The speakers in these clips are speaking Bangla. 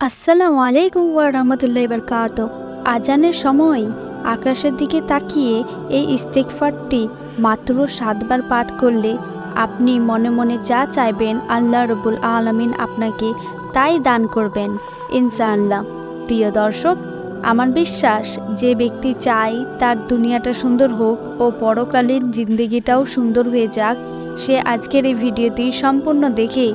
আসসালামু আলাইকুম ওয়া রাহমাতুল্লাহি বারকাত আজানের সময় আকাশের দিকে তাকিয়ে এই ইস্তেকফারটি মাত্র সাতবার পাঠ করলে আপনি মনে মনে যা চাইবেন আল্লাহ রবুল আলমিন আপনাকে তাই দান করবেন, ইনশাআল্লাহ। প্রিয় দর্শক, আমার বিশ্বাস, যে ব্যক্তি চায় তার দুনিয়াটা সুন্দর হোক ও পরকালীন জিন্দেগিটাও সুন্দর হয়ে যাক সে আজকের এই ভিডিওটি সম্পূর্ণ দেখে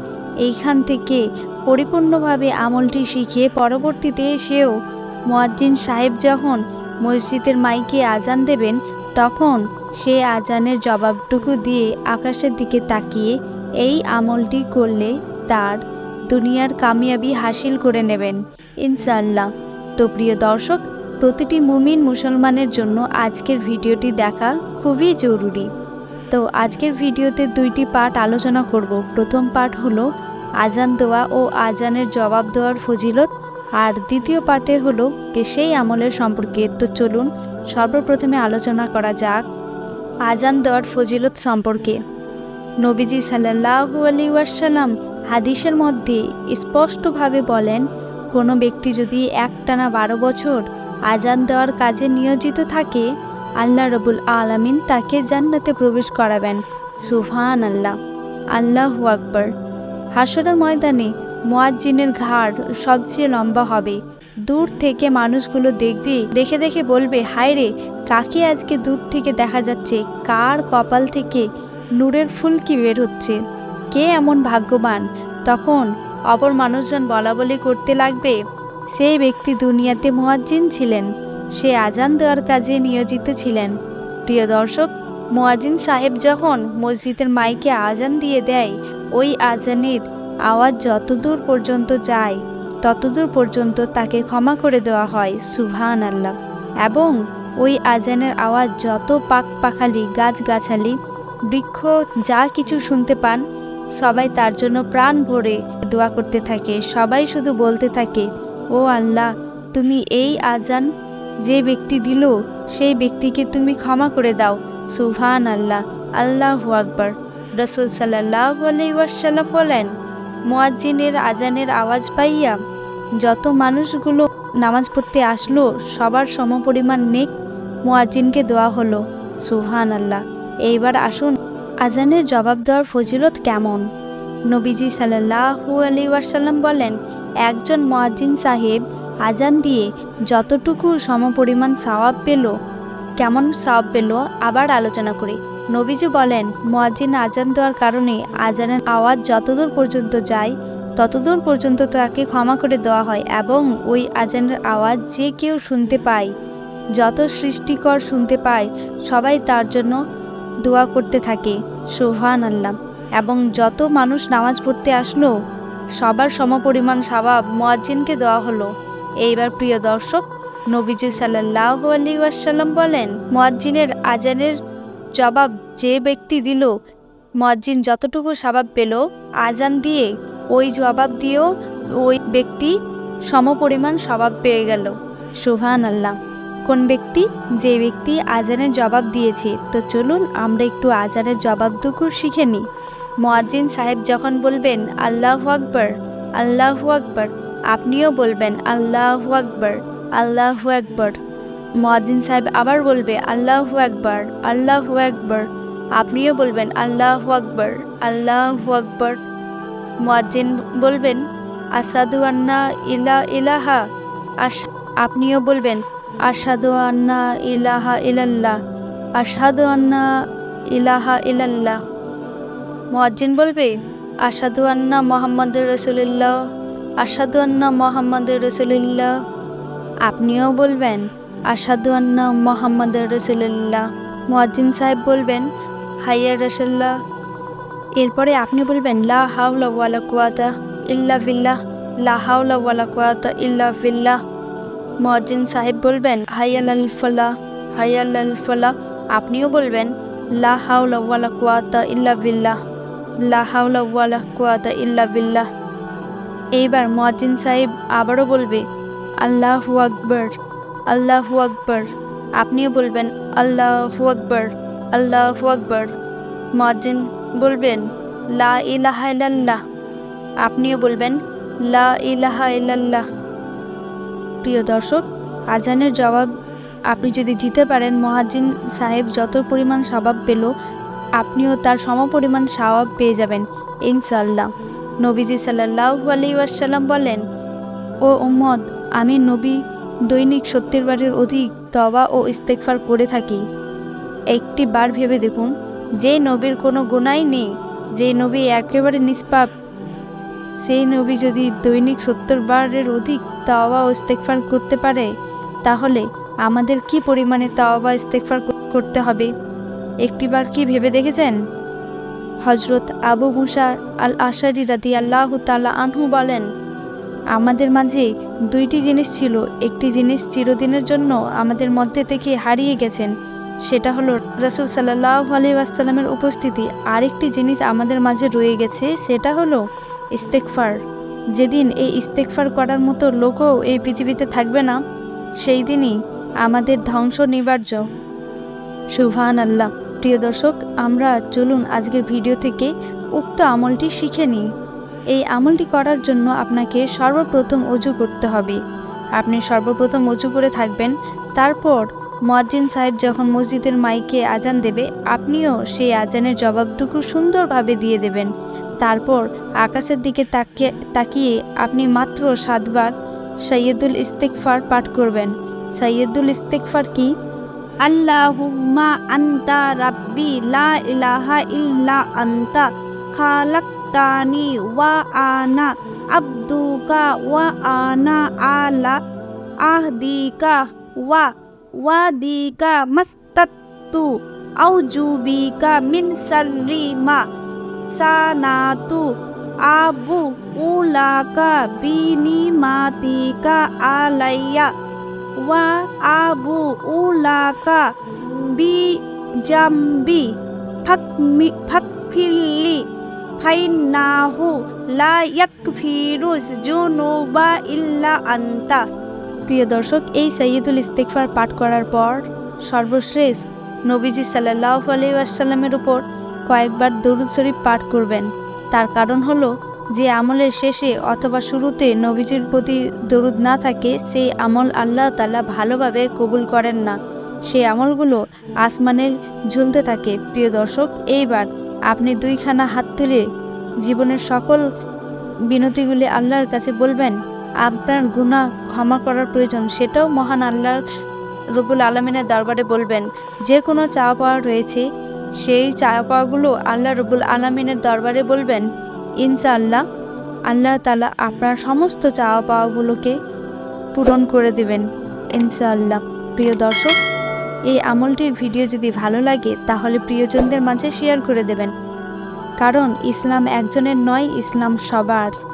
এইখান থেকে পরিপূর্ণভাবে আমলটি শিখে পরবর্তীতে সেও মোয়াজ্জিন সাহেব যখন মসজিদের মাইকে আজান দেবেন, তখন সে আজানের জবাবটুকু দিয়ে আকাশের দিকে তাকিয়ে এই আমলটি করলে তার দুনিয়ার কামিয়াবি হাসিল করে নেবেন। ইনশাআল্লাহ। তো প্রিয় দর্শক, প্রতিটি মুমিন মুসলমানের জন্য আজকের ভিডিওটি দেখা খুবই জরুরি। তো আজকের ভিডিওতে দুইটি পার্ট আলোচনা করব। প্রথম পার্ট হলো, আজান দেওয়া ও আজানের জবাব দেওয়ার ফজিলত। আর দ্বিতীয় পার্টে হলো সেই আমলের সম্পর্কে। তো চলুন, সর্বপ্রথমে আলোচনা করা যাক আজান দেওয়ার ফজিলত সম্পর্কে। নবীজি সাল্লাহু আলী ওয়াসাল্লাম হাদিসের মধ্যে স্পষ্টভাবে বলেন, কোনো ব্যক্তি যদি একটানা বারো বছর আজান দেওয়ার কাজে নিয়োজিত থাকে আল্লাহ রবুল আলামিন তাকে জান্নাতে প্রবেশ করাবেন। সুফান আল্লাহ আল্লাহ আকবর। হাসরের ময়দানে মোয়াজ্জিনের ঘাড় সবচেয়ে লম্বা হবে। দূর থেকে মানুষগুলো দেখবে, দেখে দেখে বলবে, হায় রে, কাকে আজকে দূর থেকে দেখা যাচ্ছে? কার কপাল থেকে নূরের ফুলকি বের হচ্ছে? কে এমন ভাগ্যবান? তখন অপর মানুষজন বলা বলি করতে লাগবে, সেই ব্যক্তি দুনিয়াতে মোয়াজ্জিন ছিলেন। সে আজান দেওয়ার কাজে নিয়োজিত ছিলেন। প্রিয় দর্শক মোয়াজিন সাহেব যখন মসজিদের মাইকে আজান দিয়ে দেয়, ওই আজানের আওয়াজ যতদূর পর্যন্ত যায়, ততদূর পর্যন্ত তাকে ক্ষমা করে দেওয়া হয় সুভান আল্লাহ এবং ওই আজানের আওয়াজ যত পাক পাখালি গাছগাছালি, বৃক্ষ, যা কিছু শুনতে পান, সবাই তার জন্য প্রাণ ভরে দোয়া করতে থাকে, সবাই শুধু বলতে থাকে, ও আল্লাহ, তুমি এই আজান যে ব্যক্তি দিল, সেই ব্যক্তিকে তুমি ক্ষমা করে দাও। সুভান আল্লাহ আল্লাহ আকবর। রসুল সাল্লাহ ওয়াসাল্লাম বলেন, মোয়াজ্জিনের আজানের আওয়াজ পাইয়া যত মানুষগুলো নামাজ পড়তে আসলো, সবার সমপরিমাণ নেক মোয়াজ্জিনকে দেওয়া হলো। সুহান আল্লাহ এইবার আসুন আজানের জবাব দেওয়ার ফজিলত কেমন? নবীজি সাল্লাহু আলি ওয়াসাল্লাম বলেন, একজন মোয়াজ্জিন সাহেব আজান দিয়ে যতটুকু সমপরিমাণ সওয়াব পেল কেমন সওয়াব পেল আবার আলোচনা করি। নবীজি বলেন, মোয়াজ্জিন আজান দেওয়ার কারণে আজানের আওয়াজ যতদূর পর্যন্ত যায়, ততদূর পর্যন্ত তাকে ক্ষমা করে দেওয়া হয় এবং ওই আজানের আওয়াজ যে কেউ শুনতে পায়, যত সৃষ্টিকর শুনতে পায়, সবাই তার জন্য দোয়া করতে থাকে। সোহান আল্লাহ এবং যত মানুষ নামাজ পড়তে আসলো, সবার সমপরিমাণ স্বভাব মোয়াজ্জিনকে দেওয়া হলো। এইবার প্রিয় দর্শক, নবীজি সাল্লাহ আলী ওয়াসাল্লাম বলেন, মোয়াজ্জিনের আজানের জবাব যে ব্যক্তি দিল মজ্জিন যতটুকু স্বভাব পেল আজান দিয়ে ওই জবাব দিয়েও ওই ব্যক্তি সমপরিমাণ স্বভাব পেয়ে গেল। সুহান আল্লাহ কোন ব্যক্তি? যে ব্যক্তি আজানের জবাব দিয়েছে। তো চলুন আমরা একটু আজানের জবাবটুকু শিখে নিই। মোয়াজ্জিন সাহেব যখন বলবেন, আল্লাহ আকবর আল্লাহ আকবর আপনিও বলবেন, আল্লাহ আকবর আল্লাহ আকবর। মোয়াজ্জিন সাহেব আবার বলবে, আল্লাহ আকবর আল্লাহ আকবর। আপনিও বলবেন, আল্লাহ আকবর আল্লাহ আকবর। মোয়াজ্জিন বলবেন আসাদু আন্না ইলা, ইলাহা। আস আপনিও বলবেন আসাদু আন্না ইলাহা ইলাল্লাহ। আসাদু আন্না ইলাহা ইলাল্লাহ। মোয়াজ্জিন বলবে আসাদু আন্না মোহাম্মদ রসুলিল্লাহ। আসাদু আন্না মোহাম্মদ রসুলিল্লাহ। আপনিও বলবেন আসাদু আন্না মোহাম্মদ রসুলিল্লাহ। মোয়াজ্জিন সাহেব বলবেন হাইয়া রসুল্লাহ এরপরে আপনি বলবেন, লা হাওলা ওয়ালা কুয়াতা ইল্লা বিল্লাহ। লা হাওলা ওয়ালা কুয়াতা ইল্লা বিল্লাহ। মোয়াজ্জিন সাহেব বলবেন হাইয়াল আল ফলাহ হাইয়াল আল ফলাহ। আপনিও বলবেন, লা হাওলা ওয়ালা কুয়াতা ইল্লা বিল্লাহ। লা হাওলা ওয়ালা কুয়াতা ইল্লা বিল্লাহ। এইবার মোয়াজ্জিন সাহেব আবারও বলবে, আল্লাহু আকবর আল্লাহু আকবর। আপনিও বলবেন, আল্লাহু আকবর আল্লাহু আকবর। মোয়াজ্জিন বলবেন, লা ইলাহা ইল্লাল্লাহ। আপনিও বলবেন, লা ইলাহা ইল্লাল্লাহ। প্রিয় দর্শক, আজানের জবাব আপনি যদি দিতে পারেন মহাজিন সাহেব যত পরিমাণ স্বভাব পেল, আপনিও তার সমপরিমাণ স্বভাব পেয়ে যাবেন ইনশাল্লাহ নবীজি সাল্লাহ আলী ওয়াসাল্লাম বলেন, ও উম্মদ আমি নবী, দৈনিক সত্যের বারের অধিক তবা ও ইস্তেকফার করে থাকি। একটি বার ভেবে দেখুন, যে নবীর কোনো গুণাই নেই, যে নবী একেবারে নিষ্পাপ, সেই নবী যদি দৈনিক সত্তর বারের অধিক তাওবা ও ইস্তেকফার করতে পারে, তাহলে আমাদের কি পরিমাণে তাওবা ইস্তেকফার করতে হবে? একটিবার কি ভেবে দেখেছেন? হজরত আবু মুসা আল আশারি রাদি আল্লাহ তালা আনহু বলেন, আমাদের মাঝে দুইটি জিনিস ছিল। একটি জিনিস চিরদিনের জন্য আমাদের মধ্যে থেকে হারিয়ে গেছেন। সেটা হলো রসুল সাল্লাহ আলি আসসালামের উপস্থিতি। আরেকটি জিনিস আমাদের মাঝে রয়ে গেছে, সেটা হলো ইস্তেকফার যেদিন এই ইস্তেকফার করার মতো লোকও এই পৃথিবীতে থাকবে না, সেই দিনই আমাদের ধ্বংস নিবার্য। সুভান আল্লাহ প্রিয় দর্শক, আমরা চলুন আজকের ভিডিও থেকে উক্ত আমলটি শিখে নিই। এই আমলটি করার জন্য আপনাকে সর্বপ্রথম অজু করতে হবে। আপনি সর্বপ্রথম অজু করে থাকবেন, তারপর মুয়াজ্জিন সাহেব যখন মসজিদের মাইকে আজান দেবে, আপনিও সেই আজানের জবাবটুকু সুন্দরভাবে দিয়ে দেবেন। তারপর আকাশের দিকে তাকিয়ে তাকিয়ে আপনি মাত্র সাতবার সৈয়দুল ইস্তেকফার পাঠ করবেন। সৈয়দুল ইস্তেকফার কি? আল্লাহুম্মা আন্তা রাব্বি লা ইলাহা ইল্লা আন্তা খালাকতানি ওয়া আনা আবদুকা ওয়া আনা আলা আহদিকা ওয়া ওয়াদিকা মাস্তাত্তু আউজুবিকা মিন শাররি মা সানাতু আবু উলাকা বিনিমাতিকা আলাইয়া ওয়া আবু উলাকা বি জাম্বি ফাকমি ফাকফিল্লি ফাইন্নাহু লা ইয়াকফিরুজ জুনুবা ইল্লা আন্তা প্রিয় দর্শক, এই সৈয়দুল ইস্তেকফার পাঠ করার পর সর্বশেষ নবীজি সাল্লাহ আলাইসাল্লামের উপর কয়েকবার দরুদ শরীফ পাঠ করবেন। তার কারণ হলো যে আমলের শেষে অথবা শুরুতে নবীজির প্রতি দরুদ না থাকে, সেই আমল আল্লাহ তালা ভালোভাবে কবুল করেন না। সেই আমলগুলো আসমানের ঝুলতে থাকে। প্রিয় দর্শক, এইবার আপনি দুইখানা হাত তুলে জীবনের সকল বিনতিগুলি আল্লাহর কাছে বলবেন। আপনার গুনাহ ক্ষমা করার প্রয়োজন, সেটাও মহান আল্লাহ রবুল আলমিনের দরবারে বলবেন। যে কোনো চাওয়া পাওয়া রয়েছে, সেই চাওয়া পাওয়াগুলো আল্লাহ রবুল আলমিনের দরবারে বলবেন। ইনশাআল্লাহ আল্লাহ তালা আপনার সমস্ত চাওয়া পাওয়াগুলোকে পূরণ করে দেবেন, ইনশাআল্লাহ। প্রিয় দর্শক, এই আমলটির ভিডিও যদি ভালো লাগে, তাহলে প্রিয়জনদের মাঝে শেয়ার করে দেবেন। কারণ ইসলাম একজনের নয়, ইসলাম সবার।